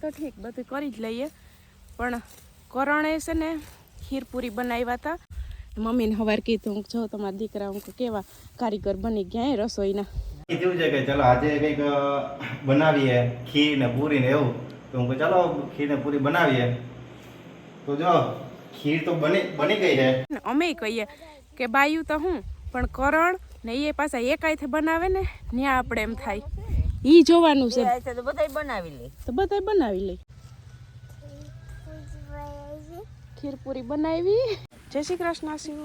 તો ઠીક બધું કરી જ લઈએ. પણ કરણે છે ને ખીરપુરી બનાવ્યા હતા. મમ્મીને હવાર કીધું હું જો તમારા દીકરા હું કેવા કારીગર બની ગયા રસોઈના. કીધું છે કે ચલો આજે કંઈક બનાવીએ ખીર ને પૂરી ને એવું. તો હું ચાલો ખીર ને પૂરી બનાવીએ. તો જો ખીર તો બની બની ગઈ છે. અમે કહીએ કે બાયું તો હું પણ કરણ ને એ પાછા એકાઈથી બનાવે ને ત્યાં આપણે એમ થાય. ઈ જોવાનું છે. તો બધાય બનાવી લે. તો બધાય બનાવી લઈ ખીર પૂરી બનાવી. જય શ્રી કૃષ્ણ શિવ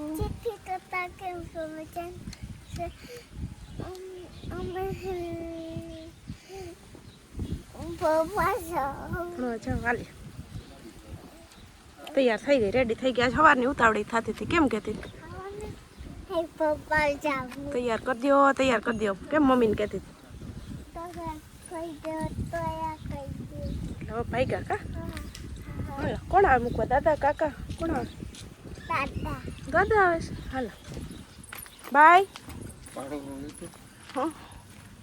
તૈયાર થઈ ગઈ રેડી થઈ ગયા સવારની ઉતાવળી થતી હતી. કેમ કહેતી? હતી? તૈયાર કરી દો તૈયાર કરી દો કેમ મમ્મીને કહેતી? હતી? હવે ભાઈ ગયા કા હાલો કોણ આવે? મૂકવા? દાદા કાકા? કોણ આવે? દાદા. આવે છે? હાલો. બાય. હા.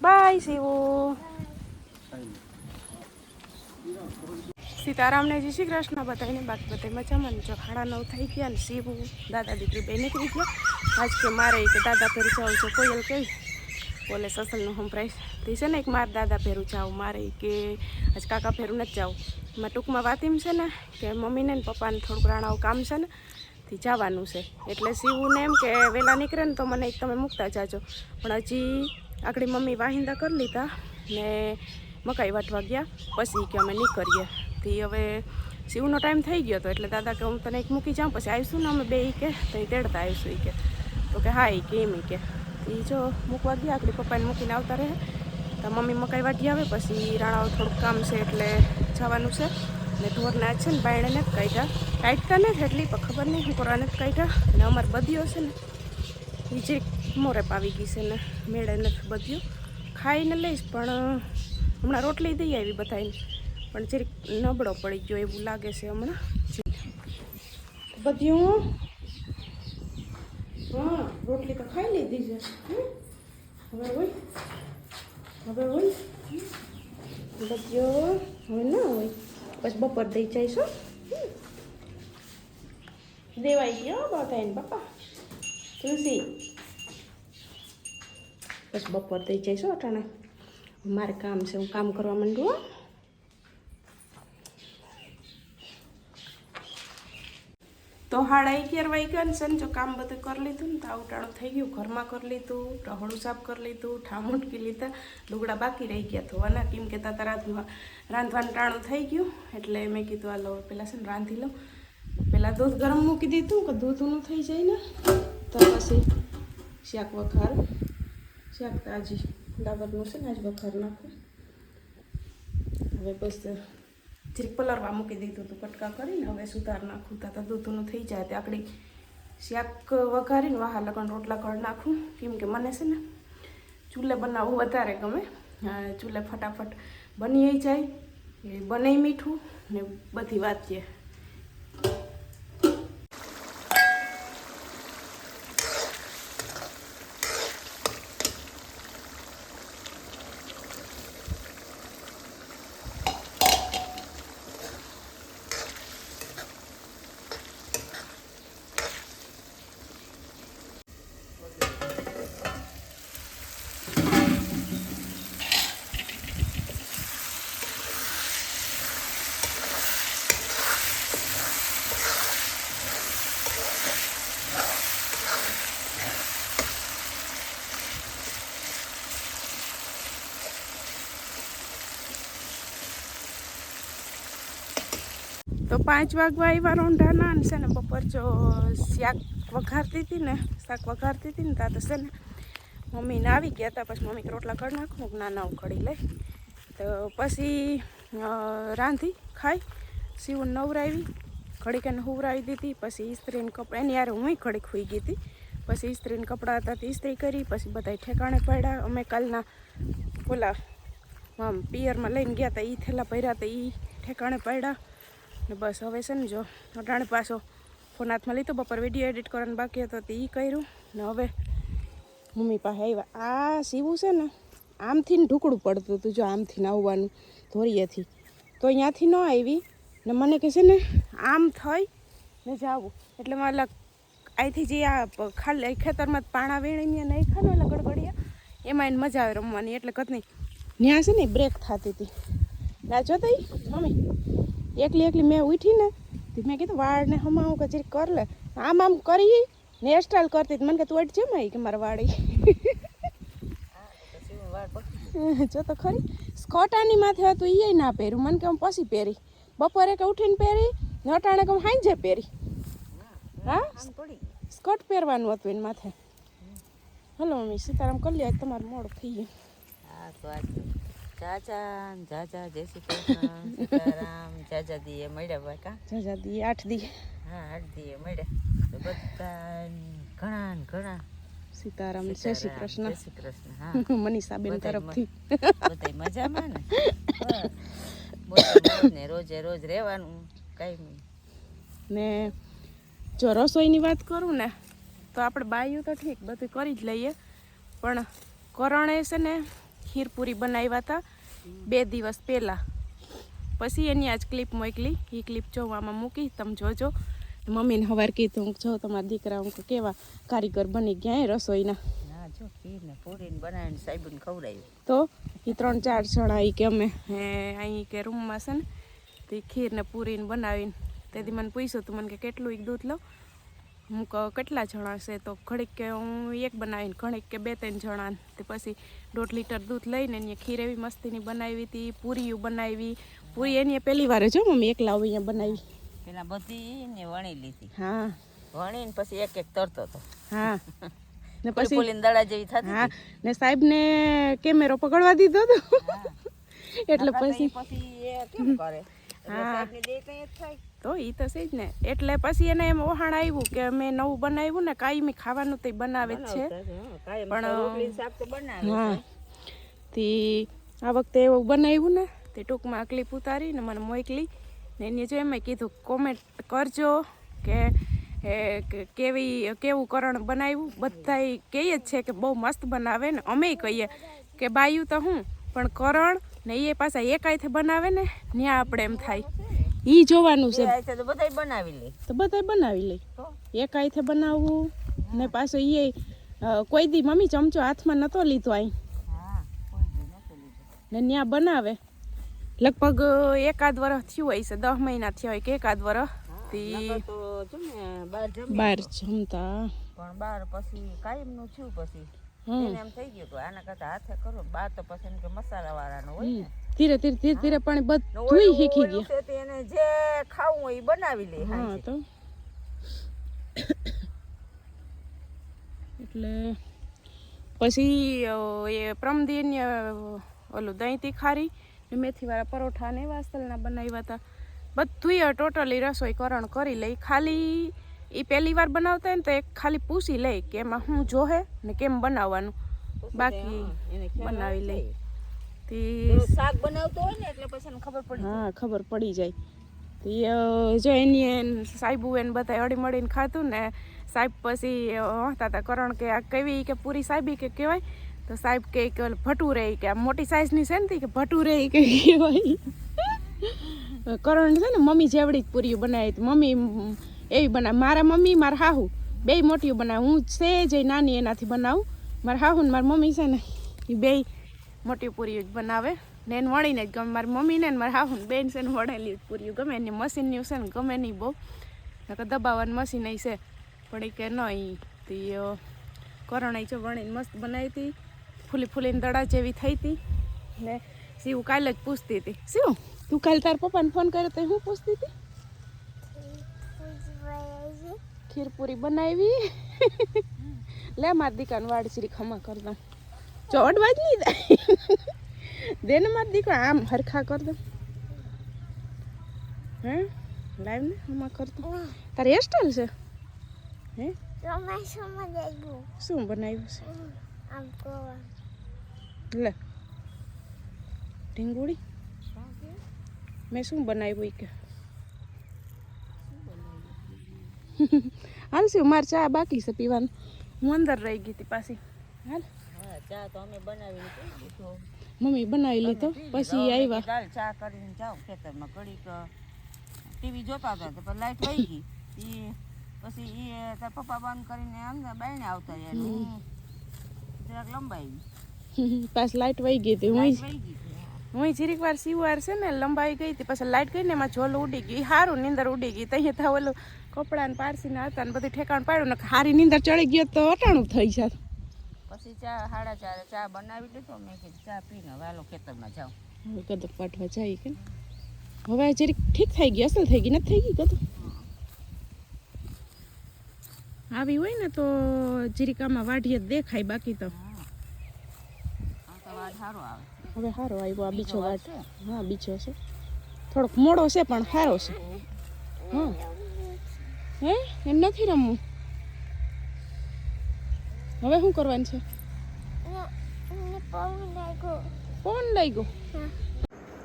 બાય શિવો. સીતારામને જય શ્રી કૃષ્ણ બધાને બાકી બધા મજામાં. જો ખાડા નવ થઈ ગયા ને શિવું દાદા દીકરી બે નીકળી ગયા. આજ કે મારે કે દાદા ફેરું જાઉં છે કોયલ કઈ બોલે સસલનું સંભળાય તે છે ને એક માર દાદા ભેરું જાવ મારે કે આજ કાકા ફેરું નથી જાઉં એમાં ટૂંકમાં વાત એમ છે ને કે મમ્મીને ને પપ્પાને થોડુંક રાણાવું કામ છે ને થી જવાનું છે એટલે શિવુને એમ કે વહેલા નીકળે ને તો મને એક તમે મૂકતા જાજો પણ હજી આગળ મમ્મી વાહિંદા કરી લીધા ને મકાઈ વાટવા ગયા પછી કે અમે નીકળીએ થી હવે શિવનો ટાઈમ થઈ ગયો હતો એટલે દાદા કે હું તને એક મૂકી જાઉં પછી આવીશું ને અમે બે કે તો એ તેડતા આવીશું એ કે તો કે હા એ કે એમ ઈ કે એ જો મૂકવા ગયા આગળ પપ્પાને મૂકીને આવતા રહે. તો મમ્મી મકાઈ વાટી આવે, પછી રાણાઓ થોડુંક કામ છે એટલે જવાનું છે. ને ઢોરના છે ને બાયણે જ કાઢ્યા. કાઢતા નથી એટલી પણ ખબર નહીં, હું કોરાને જ કાઢ્યા. અને અમારે બધીઓ છે ને એ જે મોરે પાવી ગઈ છે ને, મેળે નથી બધ્યું. ખાઈને લઈશ, પણ હમણાં રોટલી દઈ આવી બધાને પણ જરીક નબળો પડી ગયો એવું લાગે છે હમણાં. બધીઓ હા રોટલી તો ખાઈ લીધી છે? હવે હોય? હવે હોય? બધીઓ હવે ના હોય. બસ બપોર દઈ જઈશું? દેવાઈ ગયો બધાને બાપા તુલસી. બસ બપોર દઈ જઈશું અટાણે. મારે કામ છે, હું કામ કરવા માંડું તો હાડા અગિયાર વાગ્યા ને, જો કામ બધું કરી લીધું ને, તો આવટાણું થઈ ગયું, ઘરમાં કરી લીધું, રહોડું સાફ કરી લીધું, ઠામ ઉટકી લીધા, લુગડા બાકી રહી ગયા ધોવાના. કેમ કે તાતા રાંધવા, રાંધવાનું ટાણું થઈ ગયું, એટલે મેં કીધું, આ લો પહેલાં છે ને રાંધી લઉં. પહેલાં દૂધ ગરમ મૂકી દીધું, કે દૂધ ઊનું થઈ જાય ને, તો પછી શાક વખાર શાક તાજી ડાબરનું છે ને, આજ વખાર નાખું. હવે બસ જરીક પલરવા મૂકી દીધું હતું કટકા કરીને હવે સુધાર નાખું તા દૂધનું થઈ જાય તે આકડી શાક વઘારીને વાહા લગન રોટલા કર નાખું. કેમ કે મને છે ને ચૂલે બનાવવું વધારે ગમે. ચૂલે ફટાફટ બની જાય, એ બને મીઠું ને બધી વાત છે તો પાંચ વાગવા આવ્યા રોંઢાના અને છે ને બપોર જો શાક વઘારતી હતી ને, શાક વઘારતી હતી ને ત્યાં તો છે ને મમ્મીને આવી ગયા હતા પછી મમ્મી રોટલા કરી નાખું ના ના ઉખડી લઈ. તો પછી રાંધી, ખાઈ, સીવું નવરાવી ઘડીક એને હુવરાવી દીધી, પછી ઇસ્ત્રીને કપડાં એની યાર હું ઘડીક હોઈ ગઈ હતી. પછી ઇસ્ત્રીને કપડાં હતા તે ઇસ્ત્રી કરી, પછી બધા ઠેકાણે પડ્યા. અમે કાલના ઓલા, આમ પિયરમાં લઈને ગયા હતા એ થેલા ભર્યા હતા એ ઠેકાણે પડ્યા. ને બસ હવે છે ને જો, અટાણે પાછો ફોન હાથમાં લીધો, બપોર વીડિયો એડિટ કરવાનું બાકી હતો, તો એ કર્યું. ને હવે મમ્મી પાસે આવ્યા. આ સીવું છે ને, આમથી ને ઢુકડું પડતું હતું, જો આમથી ને આવવાનું ધોરીએથી. તો અહીંયાથી ન આવી. ને મને કહે છે ને, આમ થઈ, ને જાવું. એટલે મારે અહીંથી જે આ ખાલી ખેતરમાં પાણા વીણીને નહીં ખાને એટલે ગડગડિયા, એમાં એને મજા આવે રમવાની. એટલે કત નહીં ત્યાં છે ને બ્રેક થતી હતી. ના જોતો ઈ, મમ્મી? એકલી એકલી મેં ઉઠીને મેં કીધું, વાળને હમાવું કે જરીક કર લે આમ આમ કરી ને હેર સ્ટાઈલ કરતી. મને કે, તું અટ જેમ આવી કે મારા વાળી? જો તો ખરી. સ્કોટાની માથે હતું એ ના પહેર્યું. મને કે હું પછી પહેરી. બપોરે કે ઉઠીને પહેરી, ને અટાણે કે હું હાંજે પહેરી. હા? સ્કર્ટ પહેરવાનું હતું એની માથે. હલો મમ્મી, સીતારામ કરી લે તમારું મોડું થઈ ગયું. હા તો. ને જાજા જય શ્રી કૃષ્ણ સીતારામ. જાજા દીએ મળ્યા ભાઈ કા? જાજા દીએ આઠ દી હા આઠ દીએ મળ્યા. તો બધા ઘણા ને ઘણા. સીતારામ જય શ્રી કૃષ્ણ. જય શ્રી કૃષ્ણ હા. મનીષા બેન તરફથી. બધા મજામાં ને. ને રોજે રોજ રહેવાનું નહીં. ને જો રસોઈની વાત કરું ને તો આપણે બાયું તો ઠીક બધું કરી જ લઈએ. પણ કરણે છે ને ખીરપુરી બનાવ્યા હતા બે દિવસ પહેલાં. પછી એની આજ ક્લિપ મોકલી. એ ક્લિપ જોવામાં મૂકી. તમે જોજો. મમ્મીને સવાર કીધું જો તમારા દીકરા હું કેવા કારીગર બની ગયા રસોઈના. તો એ ત્રણ ચાર જણા એ કે અમે અહીં કે રૂમમાં છે ને તે ખીર ને પૂરીને બનાવીને. તેથી મને પૂછ્યું તું મને કે કેટલું એક દૂધ લો? હું કહું કેટલા જણા છે તો ઘડીક કે હું એક બનાવીને ઘડીક કે બે ત્રણ જણા તે પછી દોઢ લીટર દૂધ લઈને એને ખીર એવી મસ્તીની બનાવી હતી પૂરીયું બનાવી. પૂરી એની પહેલી વાર જો મમ્મી એકલા અહીંયા બનાવી. પેલા બધી ને વણી લીધી. હા. વણીને પછી એક એક તરતો હતો. હા. ને પછી ફૂલીને દડા જેવી થતી હા. ને સાહેબને કેમેરો પકડવા દીધો હતો એટલે પછી પછી એ કેમ કરે? એટલે હા. સાહેબને દે તો એ થાય. તો એ તો છે જ ને. એટલે પછી એને એમ વહાણ આવ્યું કે મેં નવું બનાવ્યું ને કાયમી ખાવાનું તે બનાવે જ છે. પણ, હા. તે આ વખતે એવું બનાવ્યું ને તે ટૂંકમાં ક્લિપ ઉતારીને મને મોકલી ને એને જો એમાં કીધું કોમેન્ટ કરજો કે કેવી કેવું કરણ બનાવ્યું? બધાય કહે જ છે કે બહુ મસ્ત બનાવે ને અમે કહીએ કે બાયું તો હું પણ કરણ ને એ પાછા એકાઈથી બનાવે ને ત્યાં આપણે એમ થાય. એ જોવાનું છે. તો બધાય બનાવી લે. તો બધાય બનાવી લઈ એક હાથે બનાવવું ને પાછો એ કોઈ દી મમ્મી ચમચો હાથમાં નતો લીધો લીધું. ને ત્યાં બનાવે. લગભગ એકાદ વર્ષ થયું હોય છે દસ મહિના થયા હોય કે એકાદ વર્ષ ને બાર જમતા. પણ બાર પછી કાયમનું થયું પછી. એને એમ થઈ ગયું આના કરતા હાથે કરો બાર તો પછી એમ કે મસાલા વાળાનો હોય ને. ધીરે ધીરે ધીરે ધીરે પણ બધું શીખી ગયા. એને જે ખાવું હોય એ બનાવી લે હા તો. એટલે પછી એ પ્રમદિન ઓલું દહીં તીખારી ને મેથીવાળા પરોઠા ને એવા બનાવ્યા હતા. બધુંય ટોટલી રસોઈ કરણ કરી લઈ. ખાલી એ પહેલી વાર બનાવતા હોય ને તો એક ખાલી પૂછી લઈ કે એમાં શું જોહે ને કેમ બનાવવાનું. બાકી બનાવી આવી લે જાય. તે પેલું શાક બનાવતો હોય ને એટલે પછી ખબર પડી હા ખબર પડી જાય. જો એની એન સાહેબુ એને બધા અડી મળીને ખાતું ને સાહેબ પછી વાંચતા હતા કરણ કે આ કેવી કે પૂરી સાહેબી કે કહેવાય તો સાહેબ કે ઓલું ભટુરે કે આ મોટી સાઈઝની છે ને કે ભટુરે ઈ કે કહેવાય કરણ છે ને મમ્મી જેવડી જ પૂરીઓ બનાવી મમ્મી એવી બનાવે. મારા મમ્મી મારા હાહુ. બે મોટીઓ બનાવે. હું છે જે નાની એનાથી બનાવું. મારા હાહુ ને મારી મમ્મી છે ને એ બે મોટી પૂરી જ બનાવે. ને એને વણીને જ ગમે. મારી મમ્મીને ને મારા હાહુ બેન છે ને વળેલી જ પૂરીઓ ગમે. એની મશીનની છે ને ગમે નહીં બહુ. નકર દબાવવાની મશીન છે. પણ એ કે નહીં તી અ, કરણ છે વણીને મસ્ત બનાવી હતી. ફૂલી ફૂલીને દડા જેવી થઈ હતી. ને શિવ કાલે જ પૂછતી હતી. શિવ તું કાલે તાર પપ્પાને ફોન કર્યો તો હું પૂછતી હતી? ખીરપુરી બનાવી. લે માર દીકાને વાડચીરી ખમા કરી દઉં અડવા જ નહીં થાય. દેને માર દીકરા આમ હરખા કર દો. હે? લાઈવ ને? આમાં કર દઉં તારી હેરસ્ટાઈલ છે? હે? શું બનાવ્યું છે? લે. ઢીંગુડી મેં શું બનાવ્યું કે? હાલ શું મારે ચા બાકી છે પીવાનું. હું અંદર રહી ગઈ હતી પાછી. હાલ. ચા તો અમે બનાવીને પી લીધો મમ્મી બનાવી લીધો પછી આવ્યા દાળ ચા કરીને જાઓ ખેતરમાં ઘડીક ટીવી જોતા હતા તો લાઈટ વહી ગઈ. એ પછી એ તાર પપ્પા બંધ કરીને આમ બાયણે આવતા રહ્યા. જરાક લંબાઈ પાછી લાઈટ વહી ગઈ હતી હું. હું જીરીક વાર સીવાર છે ને લંબાઈ ગઈ હતી પછી લાઈટ ગઈ ને એમાં ઝોલ ઉડી ગઈ. સારું નીંદર ઉડી ગઈ. ત્યાં ત્યાં ઓલું કપડાં ને પારસીને હતા ને બધું ઠેકાણ પાડ્યું ને હારી નીંદર ચડી ગયો તો અટાણું થઈ જાય પછી ચા સાડા ચારે ચા બનાવી લીધો મેં કીધું ચા પીને વાલો ખેતરમાં જાઉં. હવે કદક પાઠવા જાય કે હવે જરીક ઠીક થઈ ગઈ અસલ થઈ ગઈ નથી થઈ ગઈ કદક આવી હોય ને તો જરીક આમાં વાઢીએ દેખાય બાકી તો. હવે સારો આવ્યો આ બીજો વાટ હા બીજો છે. થોડોક મોડો છે પણ સારો છે. હા. હે? એમ નથી રમવું? હવે શું કરવાનું છે? પવન લઈ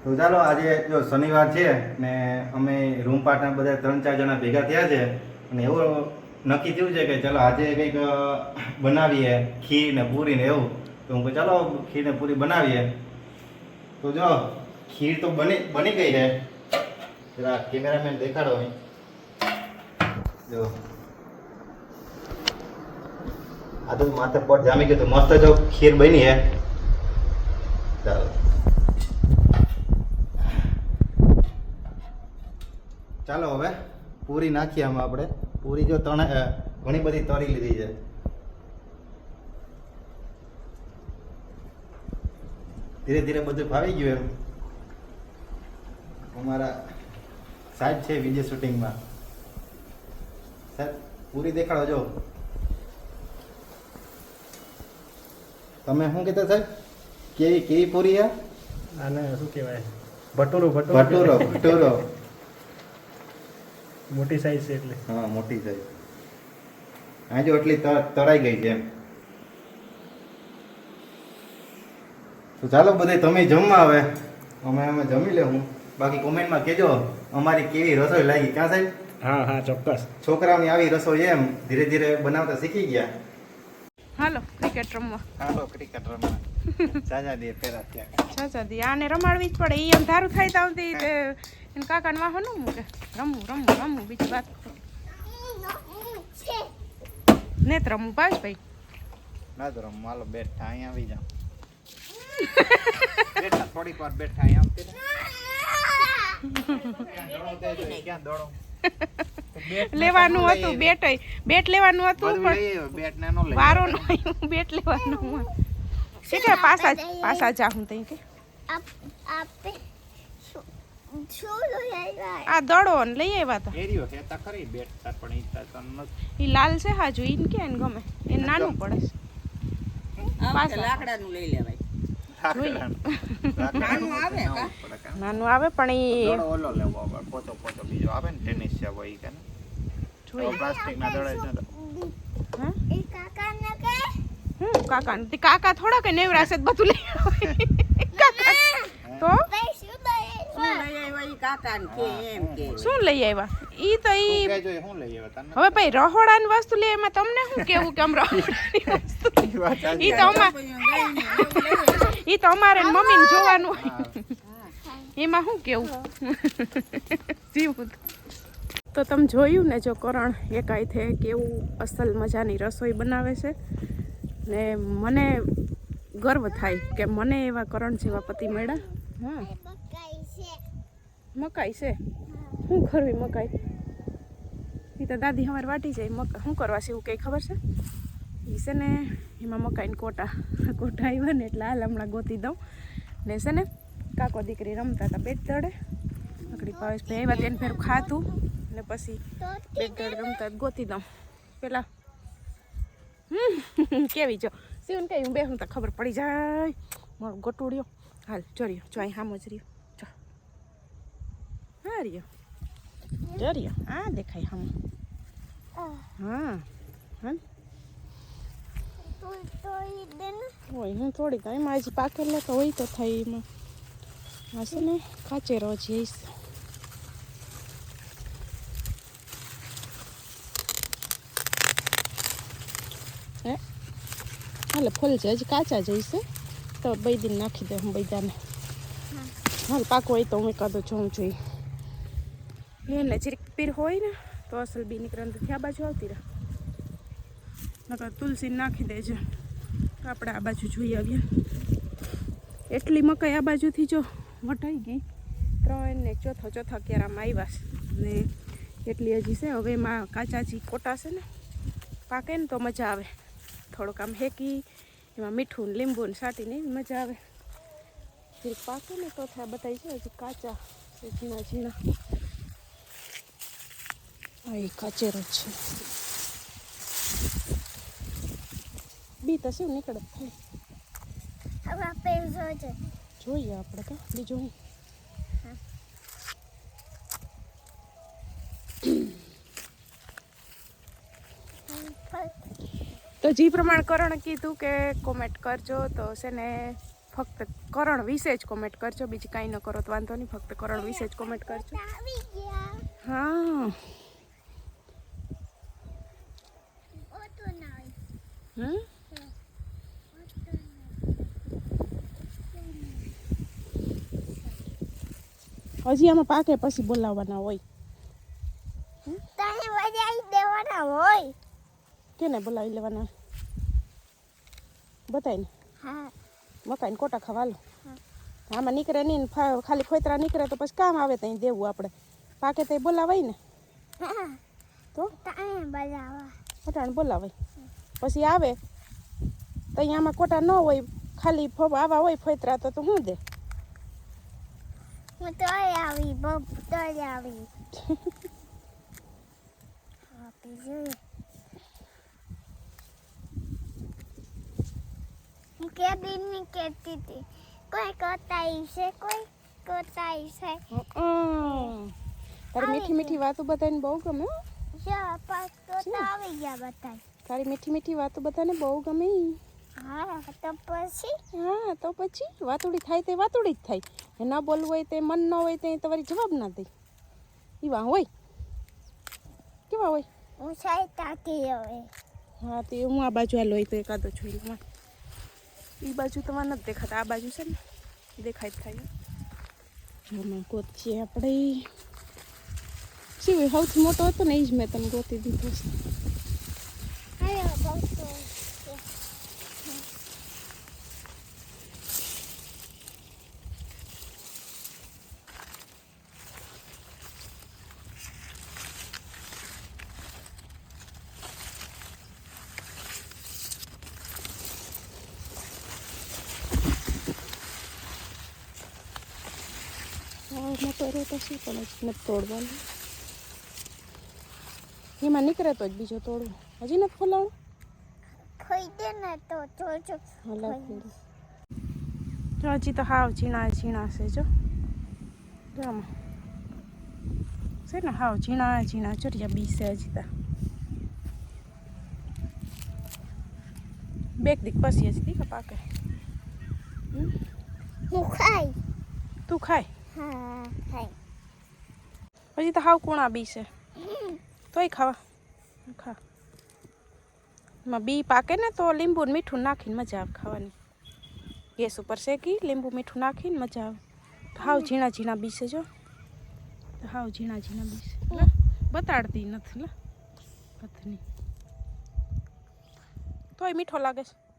તો ચાલો, આજે જો શનિવાર છે ને અમે રૂમ પાર્ટનર બધા ત્રણ ચાર જણા ભેગા થયા છે અને એવું નક્કી થયું છે કે ચાલો આજે કંઈક બનાવીએ ખીર ને પૂરી ને એવું. તો હું ચાલો ખીર ને પૂરી બનાવીએ. તો જો, ખીર તો બની બની ગઈ છે. જરા કેમેરામેન દેખાડો અહીં. જો. આ તો માથે પટ જામી ગયું તો મસ્ત જો ખીર બની હે. ચાલો. ચાલો હવે પૂરી નાખીએ આમાં આપણે. પૂરી જો તણે ઘણી બધી તળી લીધી છે. ધીરે ધીરે બધું ફાવી ગયું એમ. અમારા સાહેબ છે વીડિયો શૂટિંગમાં. સાહેબ, પૂરી દેખાડો જો. તમે શું કહેતા સાહેબ? કેવી કેવી પૂરી આ? આને શું કહેવાય? ભટુરો ભટુરો ભટુરો ભટુરો. મોટી સાઈઝ છે એટલે. હા મોટી સાઈઝ આજે જો એટલી તળાઈ ગઈ છે એમ. તો ચાલો બધે તમે જમવા આવે. અમે અમે જમી લેવું બાકી કોમેન્ટમાં કહેજો અમારી કેવી રસોઈ લાગી. ક્યાં સાહેબ? હા હા ચોક્કસ. છોકરાઓની આવી રસોઈ એમ ધીરે ધીરે બનાવતા શીખી ગયા. હાલો ક્રિકેટ રમવા. હાલો ક્રિકેટ રમવા. સાજા દે પેરા ત્યાં. છા દે આને રમાડવી જ પડે. ઈ એમ ધારું થાય તો આવતી તે એને કાકાને વાહો ન મૂકે. રમવું રમવું રમવું બીજી વાત. ને તો રમવું પાસ ભાઈ. ના તો રમ. હાલો બેઠા અહીંયા આવી જાઉં. બેઠા થોડીક વાર બેઠા અહીંયા આવતી ને ક્યાં દોડો? લેવાનું હતું બેટ બેટ લેવાનું હતું પણ બેટ ને નો લઈ વારો ન બેટ લેવાનું હું છે પાસા પાસા જ- હું તઈ કે? આ દડો ને લઈ આવ્યા હતા એરિયો છે તા ખરી બેટ તા પણ ઈ તા તન ઈ લાલ છે હાજુ ઈન કે એને ગમે. એ નાનું પડે. વખતે લાકડાનું લઈ લેવાય. નાનું આવે? નાનું પણ ઈ દડો ઓલો લેવો આપણે, પોચો પોચો બીજો આવે ને ટેનિસ છે હોય કે ને. પ્લાસ્ટિક ના દડા છે ને. હા? હું કાકા ને કાકા થોડા કે નેવરાશે બધું લઈ આવે. કાકા તો? શું લઈ આવ્યા ઈ કાકાને કે એમ કે. શું લઈ આવ્યા? ઈ તો ઈ શું એ લઈ આવ્યા તને? હવે ભાઈ રહોડાની વસ્તુ લે એમાં તમને શું કેવું કે આમ રહોડાની વસ્તુ ઈ તો અમાર ઈ તો અમારે ને મમ્મીને જોવાનું હોય. એમાં શું કેવું? જીવું તો તમે જોયું ને જો કરણ એકાઈ થે કેવું અસલ મજાની રસોઈ બનાવે છે ને મને ગર્વ થાય કે મને એવા કરણ જેવા પતિ મળ્યા. હા. મકાઈ છે. શું કરવી મકાઈ? એ તો દાદી અમારે વાટી જાય, મકા શું કરવા છે એવું કંઈ ખબર છે? એ છે ને, એમાં મકાઈને કોટા કોટા આવ્યા ને એટલે હાલ હમણાં ગોતી દઉં. ને છે ને, કાકો દીકરી રમતા હતા બેટ દડે. અકડી પાવેશ ભાઈ આવ્યા તેને ફેર ખાતું ને પછી બેટ રમતા ગોતી દઉં. પેલા કેવી જો. સીવન કઈ હું બે હું તો ખબર પડી જાય. મારો ગટુડ્યો. હાલ ચોર્યો અહીં હામો જ રહ્યો. રહ્યો જો રહ્યો આ દેખાય હમ. હા હા હોય હું થોડી તો એમાં હજી પાકેલો તો હોય તો થાય એમાં. હશે ને કાચેરો જઈશ હે? હાલે ફૂલ છે હજી કાચા જઈશે તો બે દિન નાખી દે હું બધાને. હાલ પાકો હોય તો હું એકાદો જોઉં જોઈએ. એને જરીક પીર હોય ને તો અસલ બી નીકળે નથી આ બાજુ આવતી રહે નકર તુલસી નાખી દેજે તો આપણે આ બાજુ જોઈ આવીએ એટલી મકાઈ આ બાજુથી જો વટાઈ ગઈ ત્રણ ને ચોથો ચોથા કેરામાં આવ્યા છે ને એટલી હજી છે હવે એમાં કાચા જી કોટા છે ને પાકે ને તો મજા આવે થોડુંક આમ હેકી એમાં મીઠું ને લીંબુ ને સાટીને મજા આવે જે પાકે ને તો બતાવી છે હજી કાચા ઝીણા ઝીણા આ કાચેરો જ છે. બી તો શું નીકળે થાય? હવે આપણે છે. જોઈએ આપણે તો બીજું હું? તો જે પ્રમાણે કરણ કીધું કે કોમેન્ટ કરજો તો છે ને ફક્ત કરણ વિશે જ કોમેન્ટ કરજો. બીજી કાંઈ ન કરો તો વાંધો નહીં. ફક્ત કરણ વિશે જ કોમેન્ટ કરજો. હા ઓતો નહીં હમ? હજી આમાં પાકે પછી બોલાવવાના હોય. તને બજાઈ દેવાના હોય. કેને બોલાવી લેવાના? બતાવીને હા. મકાઈને કોટા ખવાલો. આમાં નીકળે નહીં ખાલી ખોતરા નીકળે તો પછી કામ આવે ત્યાં દેવું આપણે. પાકે તો બોલાવાય ને. તો? બોલાવાય. પછી આવે. તો અહીંયામાં કોટા ન હોય ખાલી આવા હોય ફોતરા તો તો શું દે? હું તો આવી તોય આવી. આપી જોઈએ હું કે દિનની કહેતી હતી. કોઈ કોતાઈ છે કોઈ કોતાઈ છે તારી મીઠી મીઠી વાતો બધાને બહુ ગમે. જો પાસ કોતા આવી ગયા બતાય તારી મીઠી મીઠી વાતો બધાને બહુ ગમે હા તો પછી? હા તો પછી? વાતુડી થાય તે વાતુડી જ થાય. એ ના બોલવું હોય તે મન ન હોય તે તમારી જવાબ ના દે. એવા હોય. કેવા હોય? હું સાઈ તાતી હવે. હા તે હું આ બાજુ હાલ હોય તો એકાદો છું એ બાજુ તમારે નથી દેખાતા. આ બાજુ છે ને દેખાય જ થાય. જોમાં ગોતીએ આપણે. શું સૌથી મોટો હતો ને એ જ મેં તને ગોતી દીધો છે. હાલો બસ હા મોટો રહ્યો તો શું પણ હજી નથી તોડવાનું એમાં નીકળે તો જ બીજો તોડવો હજી નથી ખોલાવணும் ખોઈ ને તો જોજો. જો હજી તો હાવ ઝીણા ઝીણા છે જો. આમાં. છે ને હાવ ઝીણા ઝીણા ચોરિયા બી છે હજી તા. બેક દીક પછી હજી દીક પાકે? હું ખાઈ. તું ખાય? હા હજી તો હાવ કુણા બી છે. તોય ખાવા. ખા. એમાં બી પાકે ને તો લીંબુ ને મીઠું નાખીને મજા આવે ખાવાની. ગેસ ઉપર શેકી, લીંબુ મીઠું નાખીને મજા આવે. હાવ ઝીણા ઝીણા બી છે જો હાવ ઝીણા ઝીણા બીસે. બતાડતી નથી લે. પથની. તોય મીઠો લાગે છે.